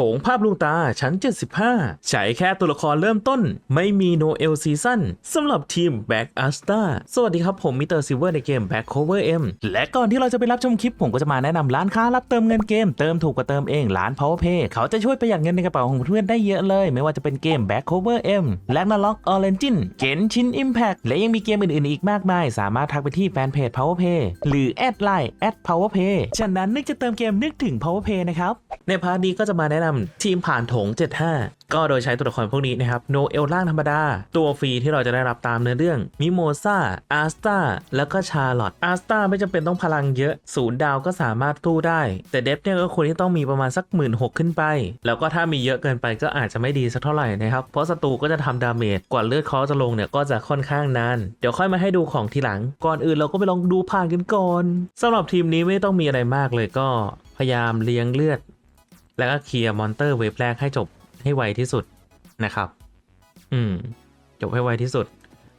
โถงภาพลวงตาชั้น 75 ใช้แค่ตัวละครเริ่มต้น ไม่มีโนเอลซีซั่นสำหรับทีม Back a s t a r สวัสดีครับผมมิเตอร์ซิเวอร์ในเกม Back Cover M และก่อนที่เราจะไปรับชมคลิป ผมก็จะมาแนะนำร้านค้ารับเติมเงินเกม เติมถูกกว่าเติมเองร้าน Powerpay เขาจะช่วยประหยัดเงินในกระเป๋าของเพื่อนได้เยอะเลย ไม่ว่าจะเป็นเกม Back Cover M และ n a l o g Origin เกนชิน Impact และยังมีเกมอื่นๆอีกมากมาย สามารถทักไปที่แฟนเพจ Powerpay หรือแอดไลน์ @powerpay ฉะนั้นนึกจะเติมเกมนึกถึง Powerpay นะครับในพาร์ทนี้ก็จะมาแนะนำทีมผ่านโถง 75 ก็โดยใช้ตัวละครพวกนี้นะครับโนเอลล่างธรรมดา ตัวฟรีที่เราจะได้รับตามเนื้อเรื่องมิโมซาอาสตาแล้วก็ชาร์ลอตอาสตาไม่จำเป็นต้องพลังเยอะศูนย์ดาวก็สามารถสู้ได้ แต่เดฟเนี่ยก็ควรที่ต้องมีประมาณสักหมื่นหกขึ้นไป แล้วก็ถ้ามีเยอะเกินไปก็อาจจะไม่ดีสักเท่าไหร่นะครับเพราะศัตรูก็จะทำดาเมจกว่าเลือดเขาจะลงเนี่ยก็จะค่อนข้างนานเดี๋ยวค่อยมาให้ดูของทีหลัง ก่อนอื่นเราก็ไปลองดูผ่านกันก่อนสำหรับทีมนี้ไม่ต้องมีอะไรมากเลยก็พยายามเลี้ยงเลือด แล้วก็เคลียร์มอนเตอร์เวฟแรกให้จบให้ไวที่สุดนะครับ อืม จบให้ไวที่สุด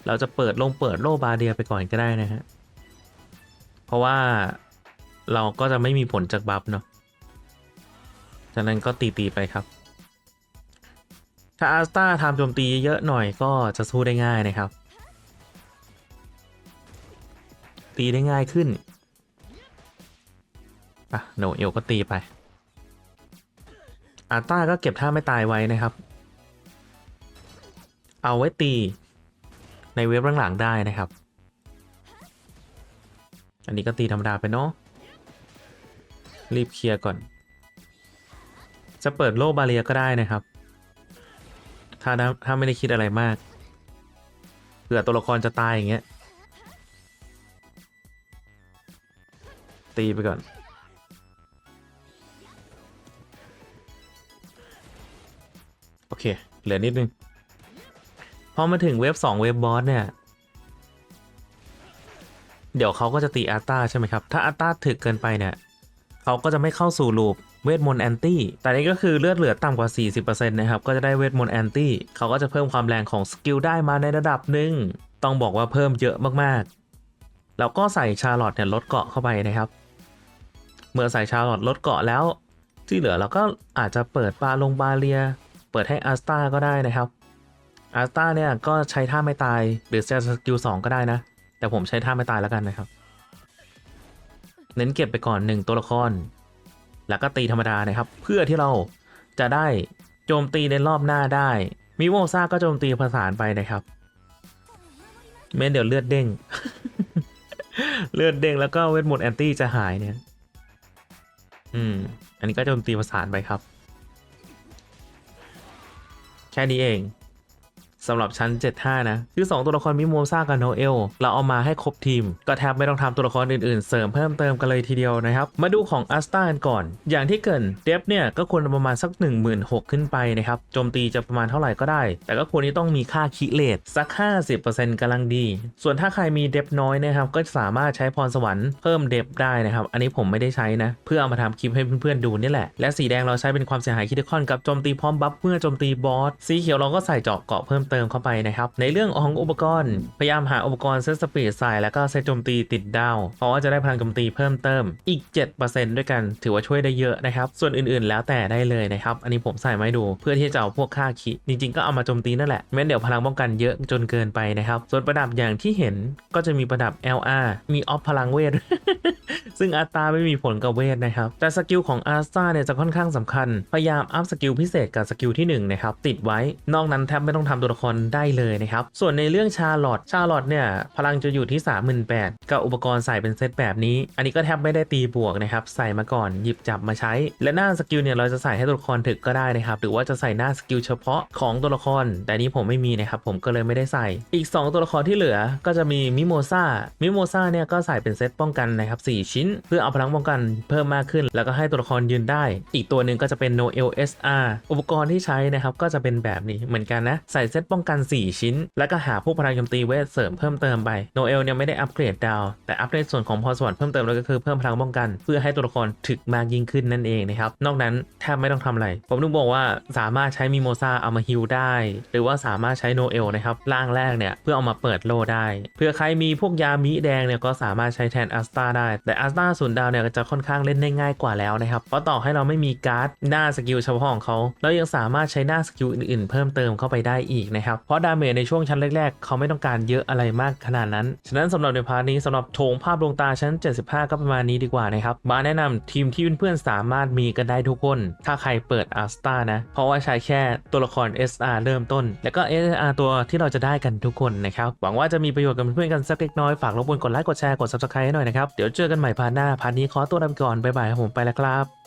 เราจะเปิดลงเปิดโลบาเดียไปก่อนก็ได้นะฮะ เพราะว่าเราก็จะไม่มีผลจากบัฟเนาะฉะนั้นก็ตีตีไปครับ ถ้าอาสตาทำโจมตีเยอะหน่อยก็จะสู้ได้ง่ายนะครับ ตีได้ง่ายขึ้น อะโนเอลก็ตีไป อาต้าก็เก็บท่าไม่ตายไว้นะครับ เอาไว้ตี ในเว็บหลังๆได้นะครับ อันนี้ก็ตีธรรมดาไปเนาะรีบเคลียร์ก่อน จะเปิดโลบาเรียก็ได้นะครับ ถ้าถ้าไม่ได้คิดอะไรมากเผื่อตัวละครจะตายอย่างเงี้ย ตีไปก่อน เค เหลือนิดนึง พอมาถึงเว็บ2เว็บบอสเนี่ย เดี๋ยวเขาก็จะตีอาตาใช่ไหมครับ ถ้าอาตาถึกเกินไปเนี่ยเขาก็จะไม่เข้าสู่ลูปเวทมนต์แอนตี้ แต่นี่ก็คือเลือดเหลือต่ำกว่า 40%นะครับ ก็จะได้เวทมนต์แอนตี้ เขาก็จะเพิ่มความแรงของสกิลได้มาในระดับหนึ่ง ต้องบอกว่าเพิ่มเยอะมากๆ แล้วก็ใส่ชาร์ลอตเนี่ยลดเกาะเข้าไปนะครับ เมื่อใส่ชาร์ลอตลดเกาะแล้ว ที่เหลือเราก็อาจจะเปิดบาลงบาเรีย เปิดให้อาสตาก็ได้นะครับอาสตาเนี่ยก็ใช้ท่าไม่ตายหรือจะสกิลสองก็ได้นะ แต่ผมใช้ท่าไม่ตายแล้วกันนะครับ เน้นเก็บไปก่อน 1 ตัวละคร แล้วก็ตีธรรมดานะครับ เพื่อที่เราจะได้โจมตีในรอบหน้าได้มิโมซ่าก็โจมตีผสานไปนะครับไม่งั้นเดี๋ยวเลือดเด้ง เลือดเด้งแล้วก็เวทมนต์แอนตี้จะหายเนี่ย อืม อันนี้ก็โจมตีผสานไปครับ แค่นี้เอง สำหรับชั้น 75 นะ คือ 2 ตัวละครมิโมซ่ากับโนเอล เราเอามาให้ครบทีม ก็แทบไม่ต้องทำตัวละครอื่นๆ เสริมเพิ่มเติมกันเลยทีเดียวนะครับ มาดูของอัสตากันก่อน อย่างที่เกินเดฟเนี่ย ก็ควรประมาณสัก 16,000ขึ้นไปนะครับโจมตีจะประมาณเท่าไหร่ก็ได้ แต่ก็ควรที่ต้องมีค่าคิเลตสัก 50%กำลังดี ส่วนถ้าใครมีเดฟน้อยนะครับก็สามารถใช้พรสวรรค์เพิ่มเดฟได้นะครับอันนี้ผมไม่ได้ใช้นะเพื่อเอามาทำคลิปให้เพื่อนๆดูนี่แหละและสีแดงเราใช้เป็นความเสียหายคิดคอนกับโจมตีพร้อมบัฟเมื่อโจมตีบอสสีเขียวเราก็ใส่เจาะเกาะเพิ่มเติมเข้าไปนะครับ ในเรื่องของอุปกรณ์พยายามหาอุปกรณ์เซตสปีดใส่แล้วก็เซตโจมตีติดดาว เพราะว่าจะได้พลังโจมตีเพิ่มเติมอีก 7%ด้วยกันถือว่าช่วยได้เยอะนะครับ ส่วนอื่นๆแล้วแต่ได้เลยนะครับ อันนี้ผมใส่มาให้ดูเพื่อที่จะเอาพวกค่าคิจริงๆ ก็เอามาโจมตีนั่นแหละแม้นเดี๋ยวพลังป้องกันเยอะจนเกินไปนะครับ ส่วนประดับอย่างที่เห็นก็จะมีประดับ LR มีออฟพลังเวทซึ่งอัตราไม่มีผลกับเวทนะครับ แต่สกิลของอาร์ตาเนี่ยจะค่อนข้างสำคัญ พยายามอัพสกิลพิเศษกับสกิลที่1นะครับติดไว้ นอกนั้นแทบไม่ต้องทำตัวละครได้เลยนะครับ ส่วนในเรื่องชาร์ลอตชาร์ลอตเนี่ย พลังจะอยู่ที่ 38,000กับอุปกรณ์ใส่เป็นเซตแบบนี้ อันนี้ก็แทบไม่ได้ตีบวกนะครับ ใส่มาก่อนหยิบจับมาใช้ และหน้าสกิลเนี่ยเราจะใส่ให้ตัวละครถึกก็ได้นะครับ หรือว่าจะใส่หน้าสกิลเฉพาะของตัวละคร แต่นี้ผมไม่มีนะครับผมก็เลยไม่ได้ใส่ อีก 2 ตัวละครที่เหลือก็จะมีมิโมซามิโมซาเนี่ยก็ใส่เป็นเซตป้องกันนะครับ4ชิ้น เพื่อเอาพลังป้องกันเพิ่มมากขึ้น แล้วก็ให้ตัวละครยืนได้ อีกตัวหนึ่งก็จะเป็น Noel SR อุปกรณ์ที่ใช้นะครับก็จะเป็นแบบนี้เหมือนกันนะใส่เซตป้องกัน 4 ชิ้น แล้วก็หาพวกพลังโจมตีเวทเสริมเพิ่มเติมไปโนเอลเนี่ยไม่ได้อัปเกรดดาว แต่อัปเกรดส่วนของพรสวรรค์เพิ่มเติมแล้วก็คือเพิ่มพลังป้องกัน เพื่อให้ตัวละครถึกมากยิ่งขึ้นนั่นเองนะครับนอกนั้นแทบไม่ต้องทำอะไร ผมนึกบอกว่าสามารถใช้มิโมซาเอามาฮิลได้ หรือว่าสามารถใช้โนเอลนะครับร่างแรกเนี่ยเพื่อเอามาเปิดโลได้เพื่อใครมีพวกยามิแดงเนี่ยก็สามารถใช้แทนอัสตาได้ แต่อัสตาศูนย์ดาวเนี่ยก็จะค่อนข้างเล่นได้ง่ายกว่าแล้วนะครับเพราะต่อให้เราไม่มีการ์ดหน้าสกิลเฉพาะของเขาเรายังสามารถใช้หน้าสกิลอื่นๆ เพิ่มเติมเข้าไปได้อีกนะครับ เพราะดาเมจในช่วงชั้นแรกๆ เขาไม่ต้องการเยอะอะไรมากขนาดนั้น ฉะนั้นสำหรับในพาร์ทนี้สำหรับโถงภาพดวงตาชั้น 75 ก็ประมาณนี้ดีกว่านะครับมาแนะนำทีมที่เพื่อนๆสามารถมีกันได้ทุกคน ถ้าใครเปิดอัสตานะ เพราะว่าใช้แค่ตัวละคร SR เริ่มต้น แล้วก็ SR ตัวที่เราจะได้กันทุกคนนะครับหวังว่าจะมีประโยชน์กับเพื่อนๆกันสักเล็กน้อยฝากรบกวนกดไลค์กดแชร์กด subscribe ให้หน่อยนะครับเดี๋ยวเจอกันใหม่พาร์ทหน้าพาร์ทนี้ขอตัวลาไปก่อนบ๊ายบายครับผมไปแล้วครับ